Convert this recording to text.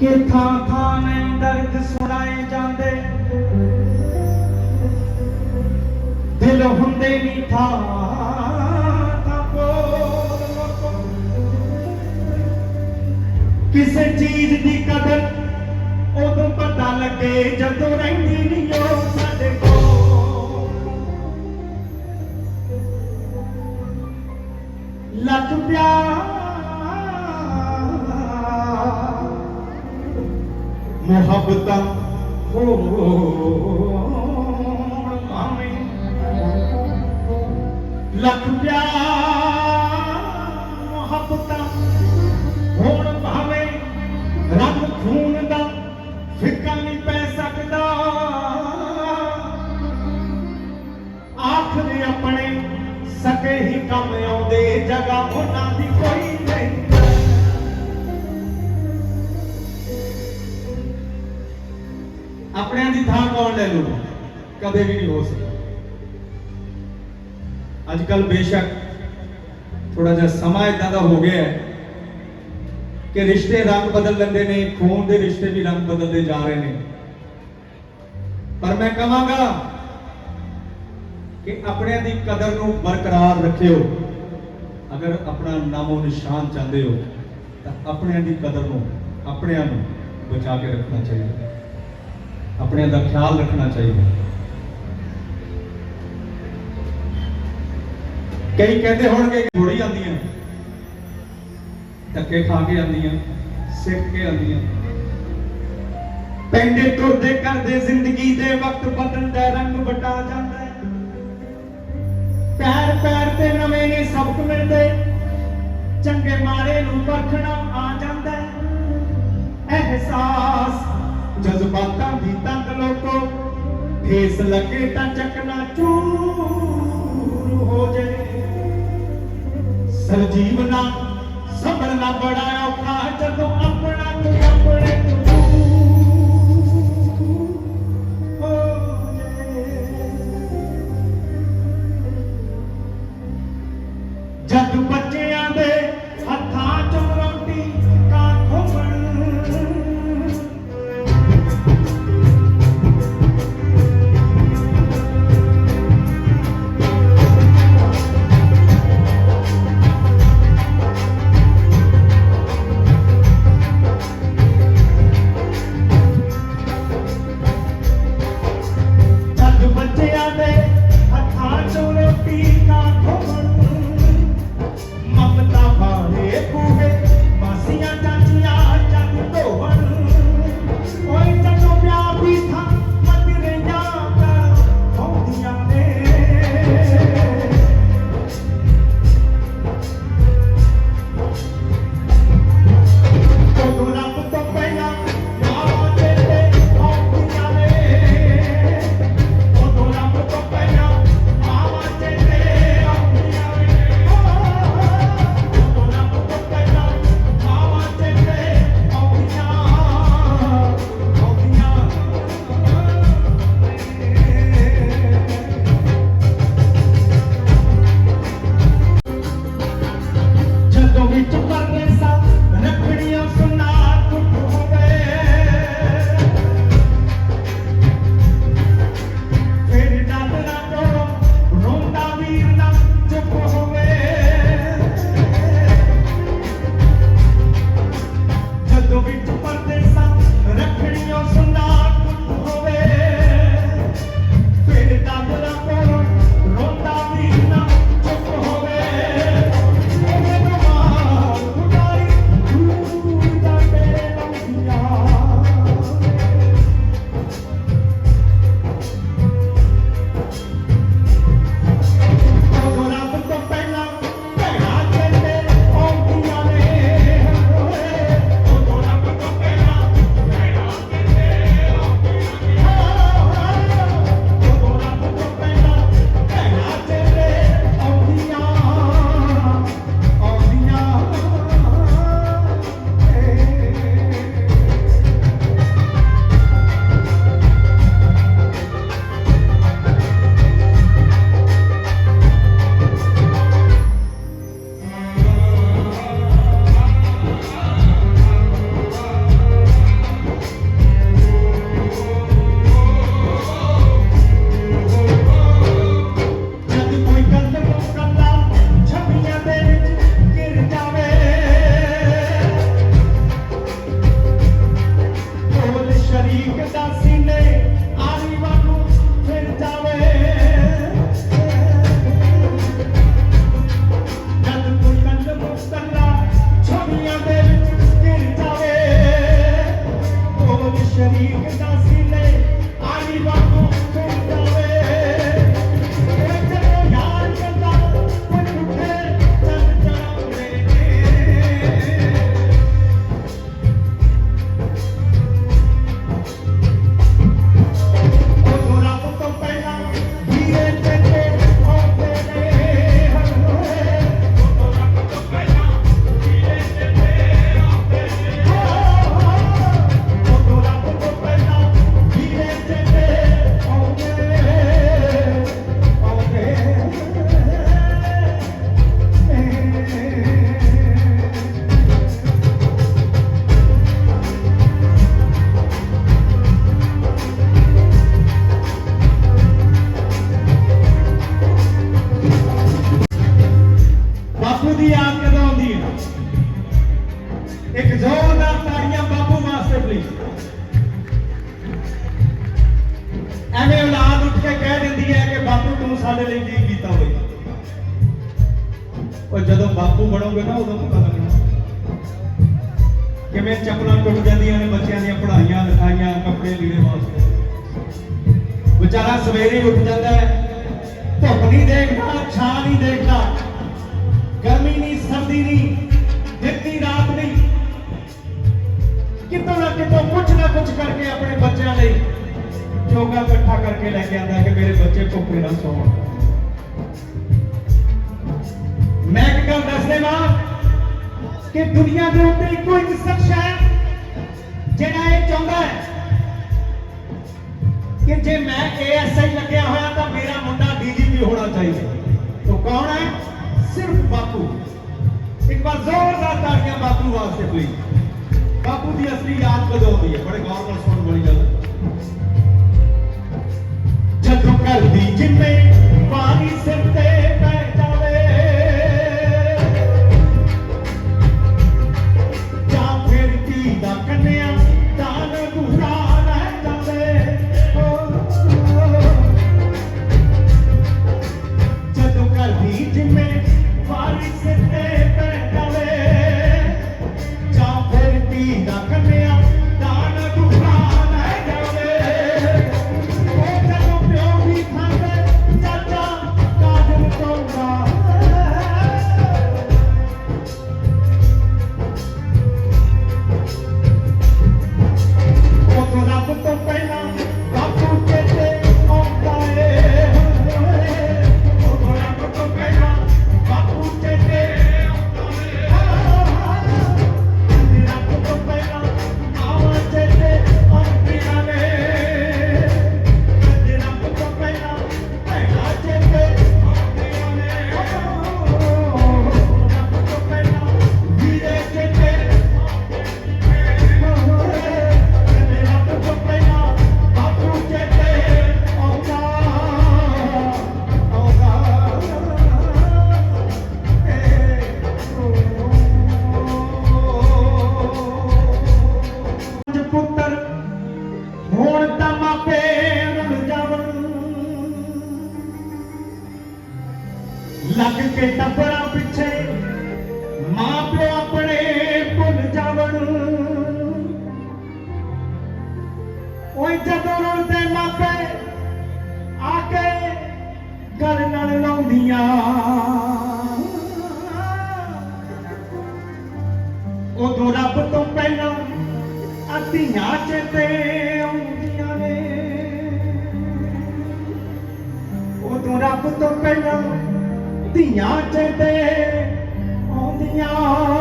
ਕਿ ਥਾਂ ਥਾਂ ਨੇ ਦਰਦ ਸੁਣਾਏ ਜਾਂਦੇ। ਦਿਲ ਹੁੰਦੇ ਨਹੀਂ ਥਾਂ ਥਾਂ ਕਿਸੇ ਚੀਜ਼ ਦੀ ਕਦਰ ਉਦੋਂ ਪਤਾ ਲੱਗੇ ਜਦੋਂ ਰਹਿੰਦੀ ਮੁਹੱਬਤਾਂ ਲੱਖ ਪਿਆਰ, ਮੁਹੱਬਤਾਂ। ਹੋਣ ਭਾਵੇਂ ਰੰਗ ਖੂਨ ਦਾ ਫਿੱਕਾ ਨਹੀਂ ਪੈ ਸਕਦਾ। ਆਖਦੇ ਆਪਣੇ ਸਕੇ ਹੀ ਕੰਮ ਆਉਂਦੇ ਜਗਾ ਉਹਨਾਂ ਦੀ ਆਪਣਿਆਂ ਦੀ ਥਾਂ ਕੌਣ ਲੈ ਲੂ ਕਦੇ ਵੀ ਨਹੀਂ ਹੋ ਸਕਦਾ। ਅੱਜ ਕੱਲ ਬੇਸ਼ੱਕ ਥੋੜਾ ਜਿਹਾ ਸਮਾਂ ਇਦਾਂ ਦਾ ਹੋ ਗਿਆ ਹੈ ਕਿ ਰਿਸ਼ਤੇ ਰੰਗ ਬਦਲ ਲੈਂਦੇ ਨੇ, ਖੂਨ ਦੇ ਰਿਸ਼ਤੇ ਵੀ ਰੰਗ ਬਦਲਦੇ ਜਾ ਰਹੇ ਨੇ। ਪਰ ਮੈਂ ਕਹਾਂਗਾ ਕਿ ਆਪਣਿਆਂ ਦੀ ਕਦਰ ਨੂੰ ਬਰਕਰਾਰ ਰੱਖਿਓ। ਅਗਰ ਆਪਣਾ ਨਾਮੋ ਨਿਸ਼ਾਨ ਚਾਹੁੰਦੇ ਹੋ, ਤਾਂ ਆਪਣਿਆਂ ਦੀ ਕਦਰ ਨੂੰ, ਆਪਣਿਆਂ ਨੂੰ ਬਚਾ ਕੇ ਰੱਖਣਾ ਚਾਹੀਦਾ ਆਪਣਿਆਂ ਦਾ ਖਿਆਲ ਰੱਖਣਾ ਚਾਹੀਦਾ। ਕਈ ਕਹਿੰਦੇ ਹੋਣਗੇ ਕਿ ਥੋੜੀ ਆਉਂਦੀਆਂ। ਧੱਕੇ ਖਾ ਕੇ ਆਉਂਦੀਆਂ, ਸਿੱਖ ਕੇ ਆਉਂਦੀਆਂ। ਪੈਂਦੇ ਤੁਰਦੇ ਕਰਦੇ ਜ਼ਿੰਦਗੀ ਦੇ ਵਕਤ ਬਦਲਦਾ ਰੰਗ ਵਟਾ ਜਾਂਦਾ ਹੈ। ਪੈਰ ਪੈਰ ਤੇ ਨਵੇਂ ਨੇ ਸਬਕ ਮਿਲਦੇ ਚੰਗੇ ਮਾੜੇ ਨੂੰ ਪਰਖਣਾ ਆ ਜਾਂਦਾ ਹੈ। ਅਹਿਸਾਸ ਜਜ਼ਬਾਤਾਂ ਦੀ ਤੰਗ ਲੋਕੋ। ਠੇਸ ਲੱਗੇ ਤਾਂ ਚੱਕਣਾ ਚੂਰ ਹੋ ਜੇ। ਸਰਜੀਵਨਾ ਸੰਭਲਣਾ ਬੜਾ ਔਖਾ ਜਦੋਂ We took Everybody. ਇੱਕ ਜ਼ੋਰਦਾਰ ਤਾੜੀਆਂ ਬਾਪੂ ਵਾਸਤੇ ਪਲੀਜ਼ ਐਵੇਂ ਔਲਾਦ ਉੱਠ ਕੇ ਕਹਿ ਦਿੰਦੀ ਹੈ ਕਿ ਬਾਪੂ ਤੂੰ ਸਾਡੇ ਲਈ ਕੀ ਕੀਤਾ ਹੋਵੇ। ਉਹ ਜਦੋਂ ਬਾਪੂ ਬਣੋਗੇ ਨਾ, ਉਦੋਂ ਪਤਾ ਲੱਗਣਾ। ਕਿਵੇਂ ਚੱਪਲਾਂ ਟੁੱਟ ਜਾਂਦੀਆਂ ਨੇ ਬੱਚਿਆਂ ਦੀਆਂ, ਪੜ੍ਹਾਈਆਂ, ਲਿਖਾਈਆਂ, ਕੱਪੜੇ ਲੀੜੇ ਵਾਸਤੇ। ਵਿਚਾਰਾ ਸਵੇਰੇ ਉੱਠ ਜਾਂਦਾ ਹੈ, ਧੁੱਪ ਨਹੀਂ ਦੇਖਦਾ, ਛਾਂ ਨਹੀਂ ਦੇਖਦਾ, ਗਰਮੀ ਨਹੀਂ, ਸਰਦੀ ਨਹੀਂ। ਕੁਝ ਕਰਕੇ ਆਪਣੇ ਬੱਚਿਆਂ ਲਈ ਜੋਗਾ ਇਕੱਠਾ ਕਰਕੇ ਲੈ ਕੇ ਆਉਂਦਾ ਕਿ ਮੇਰੇ ਬੱਚੇ ਭੁੱਖੇ ਨਾ ਸੌਣ। ਮੈਂ ਇੱਕ ਗੱਲ ਦੱਸ ਦੇਵਾਂ ਕਿ ਦੁਨੀਆ ਦੇ ਉੱਤੇ ਇੱਕੋ ਇੱਕ ਸ਼ਖਸ ਹੈ ਜਿਹੜਾ ਇਹ ਚਾਹੁੰਦਾ ਹੈ ਕਿ ਜੇ ਮੈਂ ਏਐਸਆਈ ਲੱਗਿਆ ਹੋਇਆ ਤਾਂ ਮੇਰਾ ਮੁੰਡਾ ਡੀਜੀਪੀ ਹੋਣਾ ਚਾਹੀਦਾ। ਉਹ ਕੌਣ ਹੈ? ਸਿਰਫ ਬਾਪੂ। ਇੱਕ ਵਾਰ ਜ਼ੋਰਦਾਰ ਤਾੜੀਆਂ ਬਾਪੂ ਵਾਸਤੇ ਪਲੀਜ਼ ਬਾਪੂ ਦੀ ਅਸਲੀ ਯਾਦ ਕਦੋਂ ਆਉਂਦੀ ਹੈ ਬੜੇ ਗੌਰ ਨਾਲ ਸੁਣਨ ਵਾਲੀ ਗੱਲ ਹੈ। ਜਦੋਂ ਘਰ ਦੀ ਜਿੰਮੇ ਵਾਰੀ ਸਿਰ ਤੇ ਨਾਲ ਲਾਉਂਦੀਆਂ ਉਦੋਂ ਰੱਬ ਤੋਂ ਪਹਿਲਾਂ ਅੱਧੀਆਂ ਚੇਤੇ ਆਉਂਦੀਆਂ ਨੇ। ਉਦੋਂ ਰੱਬ ਤੋਂ ਪਹਿਲਾਂ ਧੀਆਂ ਚੇਤੇ ਆਉਂਦੀਆਂ।